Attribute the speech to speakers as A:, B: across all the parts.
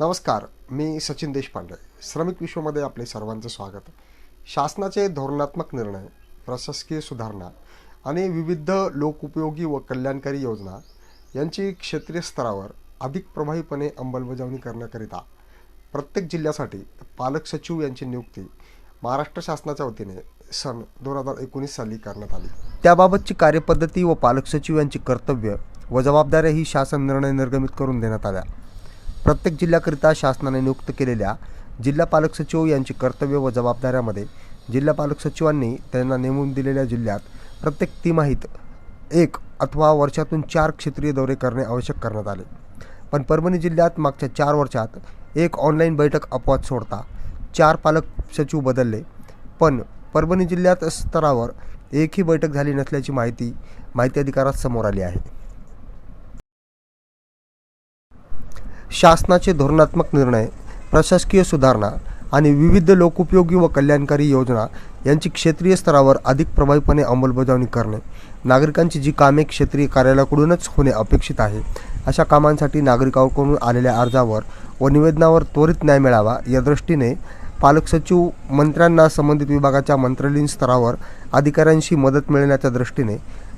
A: नमस्कार मी सचिन देशपांडे. श्रमिक विश्वमध्ये आपले सर्वांचं स्वागत. शासनाचे धोरणात्मक निर्णय प्रशासकीय सुधारणा आणि विविध लोकउपयोगी व कल्याणकारी योजना यांची क्षेत्रीय स्तरावर अधिक प्रभावीपणे अंमलबजावणी करण्याकरिता प्रत्येक जिल्ह्यासाठी पालक सचिव यांची नियुक्ती महाराष्ट्र शासनाच्या वतीने सन दोन हजार एकोणीस साली करण्यात आली. त्याबाबतची कार्यपद्धती व पालक सचिव यांची कर्तव्य व जबाबदाऱ्याही शासन निर्णय निर्गमित करून देण्यात आल्या. प्रत्येक जिल्ह्याकरिता शासनाने नियुक्त केलेल्या जिल्हा पालक सचिव यांची कर्तव्य व जबाबदाऱ्यामध्ये जिल्हा पालक सचिवांनी त्यांना नेमून दिलेल्या जिल्ह्यात प्रत्येक तिमाहीत एक अथवा वर्षातून चार क्षेत्रीय दौरे करणे आवश्यक करण्यात आले. पण परभणी जिल्ह्यात मागच्या चार वर्षात एक ऑनलाईन बैठक अपवाद सोडता चार पालक सचिव बदलले. पण परभणी जिल्ह्यात स्तरावर एकही बैठक झाली नसल्याची माहिती माहिती अधिकारात समोर आली आहे. शासनाचे धोरणात्मक निर्णय प्रशासकीय सुधारणा आणि विविध लोकोपयोगी व कल्याणकारी योजना यांची क्षेत्रीय स्तरावर अधिक प्रभावीपणे अंमलबजावणी करणे नागरिकांची जी कामे क्षेत्रीय कार्यालयाकडूनच होणे अपेक्षित आहे अशा कामांसाठी नागरिकांकडून आलेल्या अर्जावर व निवेदनावर त्वरित न्याय मिळावा या दृष्टीने पालक सचिव मंत्र्यांना संबंधित विभागाच्या मंत्रालयीन स्तरावर अधिकाऱ्यांशी मदत मिळण्याच्या दृष्टीने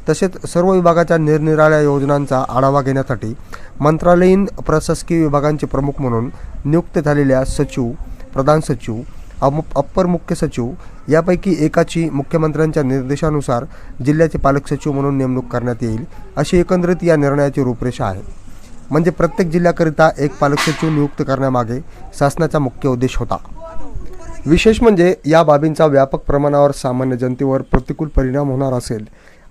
A: तसेच सर्व विभागाच्या निरनिराळ्या योजनांचा आढावा घेण्यासाठी मंत्रालयीन प्रशासकीय विभागांचे प्रमुख म्हणून नियुक्त झालेल्या सचिव प्रधान सचिव अम अप्पर मुख्य सचिव यापैकी एकाची मुख्यमंत्र्यांच्या निर्देशानुसार जिल्ह्याचे पालक सचिव म्हणून नेमणूक करण्यात येईल अशी एकंदरीत या निर्णयाची रूपरेषा आहे. म्हणजे प्रत्येक जिल्ह्याकरिता एक पालक सचिव नियुक्त करण्यामागे शासनाचा मुख्य उद्देश होता. विशेष म्हणजे या बाबींचा व्यापक प्रमाणावर सामान्य जनतेवर प्रतिकूल परिणाम होणार असेल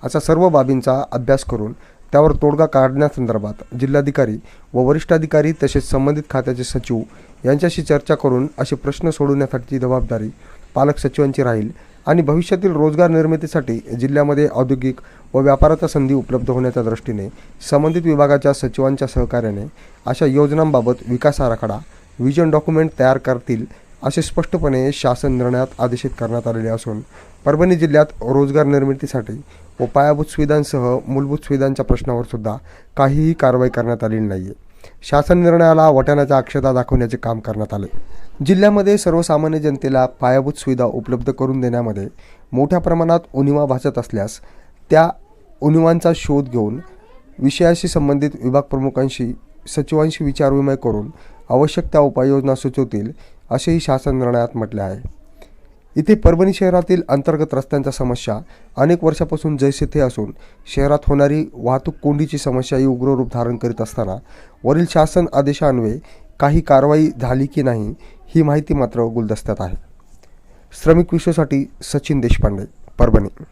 A: असा सर्व बाबींचा अभ्यास करून त्यावर तोडगा काढण्यासंदर्भात जिल्हाधिकारी व वरिष्ठ अधिकारी तसेच संबंधित खात्याचे सचिव यांच्याशी चर्चा करून असे प्रश्न सोडवण्यासाठीची जबाबदारी पालक सचिवांची राहील आणि भविष्यातील रोजगार निर्मितीसाठी जिल्ह्यामध्ये औद्योगिक व व्यापाराच्या संधी उपलब्ध होण्याच्या दृष्टीने संबंधित विभागाच्या सचिवांच्या सहकार्याने अशा योजनांबाबत विकास आराखडा विजन डॉक्युमेंट तयार करतील असे स्पष्टपणे शासन निर्णयात आदेशित करण्यात आलेले असून परभणी जिल्ह्यात रोजगार निर्मितीसाठी व पायाभूत सुविधांसह मूलभूत सुविधांच्या प्रश्नावर सुद्धा काहीही कारवाई करण्यात आलेली नाही आहे शासन निर्णयाला वटाण्याचा अक्षता दाखवण्याचे काम करण्यात आले. जिल्ह्यामध्ये सर्वसामान्य जनतेला पायाभूत सुविधा उपलब्ध करून देण्यामध्ये मोठ्या प्रमाणात उणिवा भासत असल्यास त्या उणिवांचा शोध घेऊन विषयाशी संबंधित विभाग प्रमुखांशी सचिवांशी विचारविमय करून आवश्यक त्या उपाययोजना सुचवतील असेही शासन निर्णयात म्हटले आहे. इथे परभणी शहरातील अंतर्गत रस्त्यांच्या समस्या अनेक वर्षापासून जैसे थे असून शहरात होणारी वाहतूक कोंडीची समस्याही उग्र रूप धारण करीत असताना वरील शासन आदेशान्वये काही कारवाई झाली की नाही ही माहिती मात्र गुलदस्त्यात आहे. श्रमिक विश्वसाठी सचिन देशपांडे परभणी.